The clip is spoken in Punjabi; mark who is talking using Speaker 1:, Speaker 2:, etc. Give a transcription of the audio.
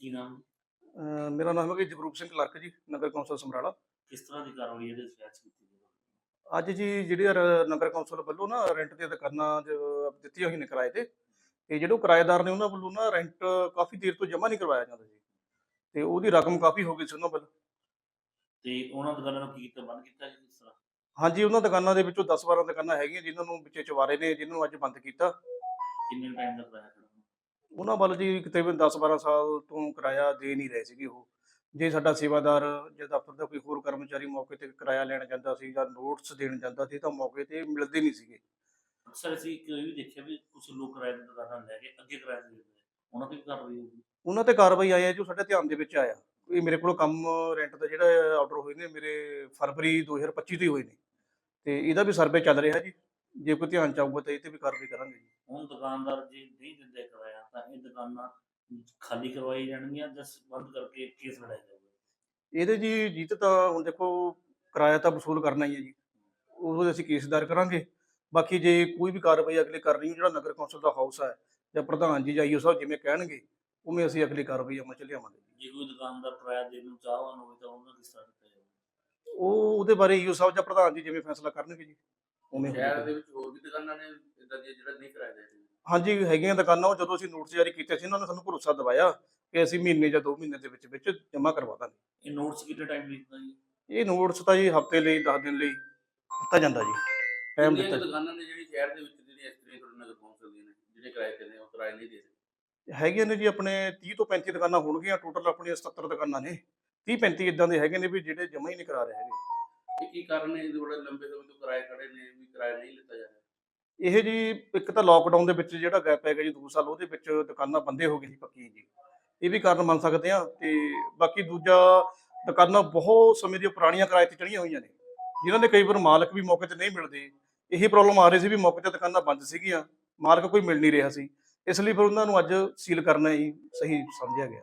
Speaker 1: ਕੀ ਨਾਮ?
Speaker 2: ਅਹ ਮੇਰਾ ਨਾਮ ਹੈ ਜਗਰੂਪ ਸਿੰਘ ਕਲਰਕ ਜੀ ਨਗਰ ਕੌਂਸਲ ਸਮਰਾਲਾ।
Speaker 1: ਕਿਸ ਤਰ੍ਹਾਂ ਦੀ ਕਾਰਵਾਈ ਇਹਦੇ ਵਿੱਚ ਕੀਤੀ ਗਈ?
Speaker 2: ਅੱਜ ਜੀ ਜਿਹੜੀ ਰ- ਨਗਰ ਕੌਂਸਲ ਵੱਲੋਂ ਨਾ ਰੈਂਟ ਤੇ ਦੁਕਾਨਾਂ ਜ- ਦਿੱਤੀਆਂ ਹੋਈਆਂ ਨੇ ਕਿਰਾਏ ਤੇ ਤੇ ਜਿਹੜੇ ਉਹ ਕਿਰਾਏਦਾਰ ਨੇ ਉਹਨਾਂ ਵੱਲੋਂ ਨਾ ਰੈਂਟ ਕਾਫੀ ਦੇਰ ਤੋਂ ਜਮ੍ਹਾਂ ਨਹੀਂ ਕਰਵਾਇਆ ਜਾਂਦਾ ਜੀ। ਤੇ ਉਹਦੀ ਰਕਮ ਕਾਫੀ ਹੋ ਗਈ ਸੀ ਉਹਨਾਂ ਵੱਲ।
Speaker 1: ਤੇ ਉਹਨਾਂ ਦੁਕਾਨਾਂ ਨੂੰ ਕੀ ਕੀਤਾ ਬੰਦ ਕੀਤਾ ਜੀ ਕਿਸ ਤਰ੍ਹਾਂ?
Speaker 2: ਹਾਂਜੀ ਉਹਨਾਂ ਦੁਕਾਨਾਂ ਦੇ ਵਿੱਚੋਂ 10-12 ਦੁਕਾਨਾਂ ਹੈਗੀਆਂ ਜਿਨ੍ਹਾਂ ਨੂੰ ਵਿੱਚੇ ਚਵਾਰੇ ਨੇ ਜਿਨ੍ਹਾਂ ਨੂੰ ਅੱਜ ਬੰਦ ਕੀਤਾ।
Speaker 1: ਕਿੰਨੇ ਟਾਈਮ ਦਾ ਕਰਾਇਆ ਖੜਾ
Speaker 2: ਉਹਨਾਂ ਵੱਲ ਜੀ ਤਕਰੀਬਨ 10-12 ਸਾਲ ਤੋਂ ਕਿਰਾਇਆ ਦੇ ਨਹੀਂ ਰਹੇ ਸੀਗੇ ਉਹ। ਜੇ ਸਾਡਾ ਸੇਵਾਦਾਰ ਜਾਂ ਦਫ਼ਤਰ ਦਾ ਕੋਈ ਹੋਰ ਕਰਮਚਾਰੀ ਮੌਕੇ ਤੇ ਕਿਰਾਇਆ ਲੈਣ ਜਾਂਦਾ ਸੀ ਜਾਂ ਨੋਟਸ ਦੇਣ ਜਾਂਦਾ ਸੀ ਤਾਂ ਮੌਕੇ ਤੇ ਮਿਲਦੇ ਨਹੀਂ ਸੀਗੇ।
Speaker 1: ਅਕਸਰ ਅਸੀਂ ਇੱਕ ਇਹ ਵੀ ਦੇਖਿਆ ਵੀ ਕੁਝ ਲੋਕ ਕਿਰਾਏ ਦੀ ਦੁਕਾਨਾਂ ਲੈ ਕੇ ਅੱਗੇ ਕਿਰਾਏ ਦੇ ਦਿੰਦੇ। ਉਹਨਾਂ ਤੇ ਵੀ ਕਾਰਵਾਈ ਹੋਊਗੀ।
Speaker 2: ਉਹਨਾਂ ਤੇ ਕਾਰਵਾਈ ਆਈ ਹੈ ਜੋ ਸਾਡੇ ਧਿਆਨ ਦੇ ਵਿੱਚ ਆਇਆ। ਇਹ ਮੇਰੇ ਕੋਲ ਕੰਮ ਰੈਂਟ ਦਾ ਜਿਹੜਾ ਆਰਡਰ ਹੋਏ ਨੇ ਮੇਰੇ ਫਰਵਰੀ 2025 ਤੋਂ ਹੀ ਹੋਏ ਨੇ। ਤੇ ਇਹਦਾ ਵੀ ਸਰਵੇ ਚੱਲ ਰਿਹਾ ਜੀ। ਜੇ ਕੋਈ ਧਿਆਨ ਚਾਹੂਗਾ ਤਾਂ ਇਹ ਤੇ ਵੀ ਕਾਰਵਾਈ ਕਰਾਂਗੇ ਜੀ।
Speaker 1: ਹੁਣ ਦੁਕਾਨਦਾਰ ਜੇ ਨਹੀਂ ਦਿੰਦੇ ਕਿਰਾਇਆ ਤਾਂ ਇਹ ਦੁਕਾਨਾਂ ਖਾਲੀ ਕਰਵਾਈ ਜਾਣਗੀਆਂ ਜਾਂ ਬੰਦ ਕਰਕੇ ਕੇਸ ਲੜਾਇਆ ਜਾਊਗਾ?
Speaker 2: ਇਹਦੇ ਜੀ ਜਿੱਤ ਤਾਂ ਹੁਣ ਦੇਖੋ ਕਿਰਾਇਆ ਤਾਂ ਵਸੂਲ ਕਰਨਾ ਹੀ ਹੈ ਜੀ। ਉਹਦੇ ਅਸੀਂ ਕੇਸ ਦਾਇਰ ਕਰਾਂਗੇ। ਬਾਕੀ ਜੇ ਕੋਈ ਵੀ ਕਾਰਵਾਈ ਅਗਲੇ ਕਰਨੀ ਜਿਹੜਾ ਨਗਰ ਕੌਂਸਲ ਦਾ ਹਾਊਸ ਹੈ ਜਾਂ ਪ੍ਰਧਾਨ ਜੀ ਜਾਂ ਈਓ ਸਾਹਿਬ ਜਿਵੇਂ ਕਹਿਣਗੇ ਉਵੇਂ ਅਸੀਂ ਅਗਲੀ ਕਾਰਵਾਈ ਅਮਲ ਚ ਲਿਆਵਾਂਗੇ।
Speaker 1: ਜੇ ਕੋਈ ਦੁਕਾਨਦਾਰ ਕਿਰਾਇਆ ਦੇਣ ਨੂੰ ਚਾਹਵਾਨ ਹੋਵੇ ਤਾਂ ਉਹਨਾਂ ਜਾਊਗਾ?
Speaker 2: ਉਹ ਉਹਦੇ ਬਾਰੇ ਈਓ ਸਾਹਿਬ ਜਾਂ ਪ੍ਰਧਾਨ ਜੀ ਜਿਵੇਂ ਫੈਸਲਾ ਕਰਨਗੇ ਜੀ। ਉਵੇਂ
Speaker 3: ਸ਼ਹਿਰ। ਦੇ ਵਿੱਚ ਹੋਰ ਵੀ ਦੁਕਾਨਾਂ ਨੇ ਇਦਾਂ ਦੀਆਂ ਜਿਹੜਾ ਨਹੀਂ ਕਰਾਇਆ ਰਿਹਾ।
Speaker 2: ਹਾਂਜੀ ਹੈਗੀਆਂ ਦੁਕਾਨਾਂ ਉਹ ਜਦੋਂ ਅਸੀਂ ਨੋਟਿਸ ਜਾਰੀ ਕੀਤੇ ਸੀ ਉਹਨਾਂ ਨੇ ਸਾਨੂੰ ਭਰੋਸਾ ਦਿਵਾਇਆ ਕਿ ਅਸੀਂ ਮਹੀਨੇ ਜਾਂ 2 ਮਹੀਨੇ ਦੇ ਵਿੱਚ ਵਿੱਚ ਜਮ੍ਹਾਂ ਕਰਵਾ ਦਾਂਗੇ।
Speaker 1: ਇਹ ਨੋਟਸ ਕਿੰਨੇ ਟਾਈਮ ਲਿਖਦਾ ਜੀ?
Speaker 2: ਇਹ ਨੋਟਿਸ ਤਾਂ ਜੀ ਹਫ਼ਤੇ ਲਈ 10 ਦਿਨ ਲਈ ਦਿੱਤਾ ਜਾਂਦਾ ਜੀ। ਟਾਈਮ ਦਿੱਤਾ
Speaker 3: ਦੁਕਾਨਾਂ ਨੇ ਜਿਹੜੀ ਸ਼ਹਿਰ ਦੇ ਵਿੱਚ ਜਿਹੜੀਆਂ ਇਸ ਤਰ੍ਹਾਂ ਤੁਹਾਡੇ ਨਗਰ ਕੌਂਸਲ ਦੀਆਂ ਨੇ ਜਿਹੜੇ ਕਿਰਾਏ ਤੇ ਨੇ ਉਹ ਕਿਰਾਏ ਨਹੀਂ ਦੇ ਰਹੇ?
Speaker 2: ਹੈਗੀਆਂ ਨੇ ਜੀ ਆਪਣੇ 30 ਤੋਂ 35 ਦੁਕਾਨਾਂ ਹੋਣਗੀਆਂ ਟੋਟਲ ਆਪਣੀਆਂ 77 ਦੁਕਾਨਾਂ ਨੇ। 30 35 ਇਦਾਂ ਦੇ ਹੈਗੇ ਨੇ ਵੀ ਜਿਹੜੇ ਜਮ੍ਹਾਂ ਹੀ ਨਹੀਂ ਕਰਾ ਰਹੇ ਹੈਗੇ।
Speaker 3: ਕੀ ਕਾਰਨ ਹੈ ਇਹਦੇ ਬੜੇ ਲੰਬੇ ਸਮੇਂ ਤੋਂ ਕਿਰਾਏ ਖੜੇ ਨੇ, ਵੀ ਕਿਰਾਇਆ ਨਹੀਂ ਲਿੱਤਾ ਜਾ ਰਿਹਾ?
Speaker 2: ਇਹ ਜੀ, ਇੱਕ ਤਾਂ ਲੋਕਡਾਊਨ ਦੇ ਵਿੱਚ ਜਿਹੜਾ ਗੈਪ ਹੈਗਾ ਜੀ 2 ਸਾਲ ਉਹਦੇ ਵਿੱਚ ਦੁਕਾਨਾਂ ਬੰਦੇ ਹੋ ਗਈ ਸੀ ਪੱਕੀ ਜੀ। ਇਹ ਵੀ ਕਾਰਨ ਮੰਨ ਸਕਦੇ ਆ ਤੇ ਬਾਕੀ ਦੂਜਾ, ਦੁਕਾਨਾਂ ਬਹੁਤ ਸਮੇਂ ਦੀਆਂ ਪੁਰਾਣੀਆਂ ਕਿਰਾਏ ਤੇ ਚੜੀਆਂ ਹੋਈਆਂ ਨੇ, ਜਿਨ੍ਹਾਂ ਦੇ ਕਈ ਵਾਰ ਮਾਲਕ ਵੀ ਮੌਕੇ ਤੇ ਨਹੀਂ ਮਿਲਦੇ। ਇਹੀ ਪ੍ਰੋਬਲਮ ਆ ਰਹੀ ਸੀ ਵੀ ਮੌਕੇ ਤੇ ਦੁਕਾਨਾਂ ਬੰਦ ਸੀਗੀਆਂ, ਮਾਲਕ ਕੋਈ ਮਿਲ ਨਹੀਂ ਰਿਹਾ ਸੀ। ਇਸ ਲਈ ਫਿਰ ਉਹਨਾਂ ਨੂੰ ਅੱਜ ਸੀਲ ਕਰਨਾ ਹੀ ਸਹੀ ਸਮਝਿਆ ਗਿਆ।